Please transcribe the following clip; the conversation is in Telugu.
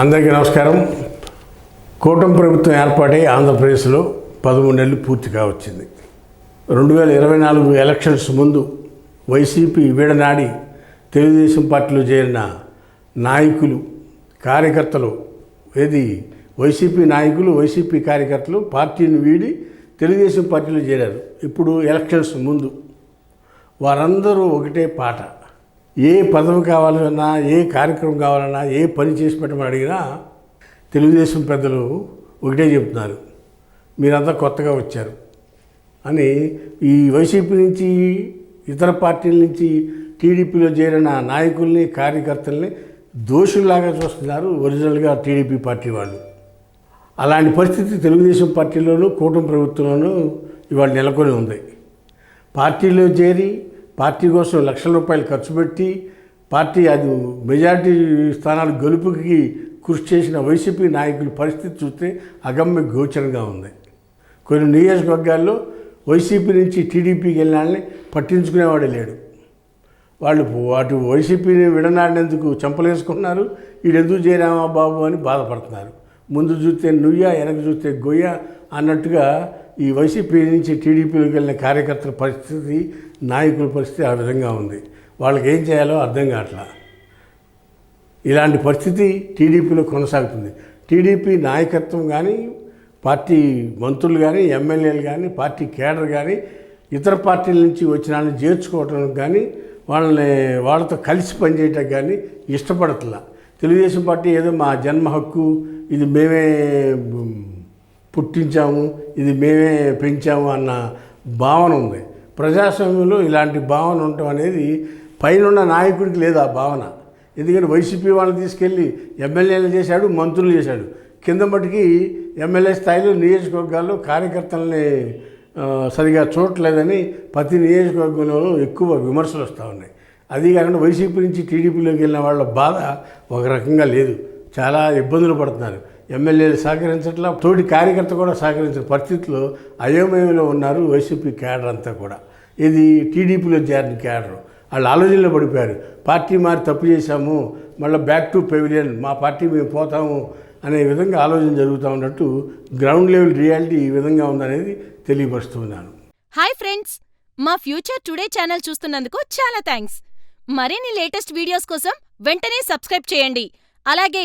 అందరికీ నమస్కారం. కూటమి ప్రభుత్వం ఏర్పాటై ఆంధ్రప్రదేశ్లో పదమూడు నెలలు పూర్తి కావచ్చింది. రెండు వేల ఇరవై నాలుగు ఎలక్షన్స్ ముందు వైసీపీ వీడనాడి తెలుగుదేశం పార్టీలో చేరిన నాయకులు కార్యకర్తలు ఏది వైసీపీ నాయకులు వైసీపీ కార్యకర్తలు పార్టీని వీడి తెలుగుదేశం పార్టీలో చేరారు. ఇప్పుడు ఎలక్షన్స్ ముందు వారందరూ ఒకటే పాట. ఏ పదవి కావాలన్నా ఏ కార్యక్రమం కావాలన్నా ఏ పని చేసి పెట్టమని అడిగినా తెలుగుదేశం పెద్దలు ఒకటే చెప్తున్నారు. మీరంతా కొత్తగా వచ్చారు అని ఈ వైసీపీ నుంచి ఇతర పార్టీల నుంచి టీడీపీలో చేరిన నాయకుల్ని కార్యకర్తల్ని దోషుల్లాగా చూస్తున్నారు ఒరిజినల్గా టీడీపీ పార్టీ వాళ్ళు. అలాంటి పరిస్థితి తెలుగుదేశం పార్టీలోనూ కూటమి ప్రభుత్వంలోనూ ఇవాళ నెలకొని ఉంది. పార్టీలో చేరి పార్టీ కోసం లక్షల రూపాయలు ఖర్చు పెట్టి పార్టీ అది మెజారిటీ స్థానాలు గెలుపుకి కృషి చేసిన వైసీపీ నాయకుల పరిస్థితి చూస్తే అగమ్య గోచరంగా ఉంది. కొన్ని నియోజకవర్గాల్లో వైసీపీ నుంచి టీడీపీకి వెళ్ళిన వాళ్ళని పట్టించుకునేవాడే లేడు. వాళ్ళు అటు వైసీపీని విడనాడినందుకు చంపలేసుకున్నారు వీడెందుకు చేరామా బాబు అని బాధపడుతున్నారు. ముందు చూస్తే నుయ్య వెనక చూస్తే గొయ్య అన్నట్టుగా ఈ వైసీపీ నుంచి టీడీపీలోకి వెళ్ళిన కార్యకర్తల పరిస్థితి నాయకుల పరిస్థితి ఆ విధంగా ఉంది. వాళ్ళకి ఏం చేయాలో అర్థం కావట్లా. ఇలాంటి పరిస్థితి టీడీపీలో కొనసాగుతుంది. టీడీపీ నాయకత్వం కానీ పార్టీ మంత్రులు కానీ ఎమ్మెల్యేలు కానీ పార్టీ కేడర్ కానీ ఇతర పార్టీల నుంచి వచ్చిన వాళ్ళని చేర్చుకోవటం కానీ వాళ్ళని వాళ్ళతో కలిసి పనిచేయటం కానీ ఇష్టపడట్లా. తెలుగుదేశం పార్టీ ఏదో మా జన్మ హక్కు ఇది మేమే పుట్టించాము ఇది మేమే పెంచాము అన్న భావన ఉంది. ప్రజాస్వామ్యంలో ఇలాంటి భావన ఉండటం అనేది పైన నాయకుడికి లేదు ఆ భావన. ఎందుకంటే వైసీపీ వాళ్ళని తీసుకెళ్ళి ఎమ్మెల్యేలు చేశాడు మంత్రులు చేశాడు. కింద మటుకి ఎమ్మెల్యే స్థాయిలో నియోజకవర్గాల్లో కార్యకర్తల్ని సరిగా చూడట్లేదని ప్రతి నియోజకవర్గంలో ఎక్కువ విమర్శలు వస్తూ ఉన్నాయి. అది కాకుండా వైసీపీ నుంచి టీడీపీలోకి వెళ్ళిన వాళ్ళ బాధ ఒక రకంగా లేదు. చాలా ఇబ్బందులు పడుతున్నారు. ఎమ్మెల్యేలు సహకరించట్లా తోటి కార్యకర్త కూడా సహకరించిన పరిస్థితుల్లో అయోమయంలో ఉన్నారు వైసీపీ క్యాడర్ అంతా కూడా. ఇది టీడీపీలో చేరిన క్యాడర్. వాళ్ళు ఆలోచనలో పడిపోయారు. పార్టీ మారి తప్పు చేశాము మళ్ళీ బ్యాక్ టు పెవిలియన్ మా పార్టీ మేము పోతాము అనే విధంగా ఆలోచన జరుగుతూ ఉన్నట్టు గ్రౌండ్ లెవెల్ రియాలిటీ ఈ విధంగా ఉందనేది తెలియపరుస్తున్నాను. Hi friends! మా ఫ్యూచర్ టుడే ఛానల్ చూస్తున్నందుకు చాలా థ్యాంక్స్ మరిన్ని లేటెస్ట్ వీడియోస్ కోసం వెంటనే సబ్స్క్రైబ్ చేయండి. అలాగే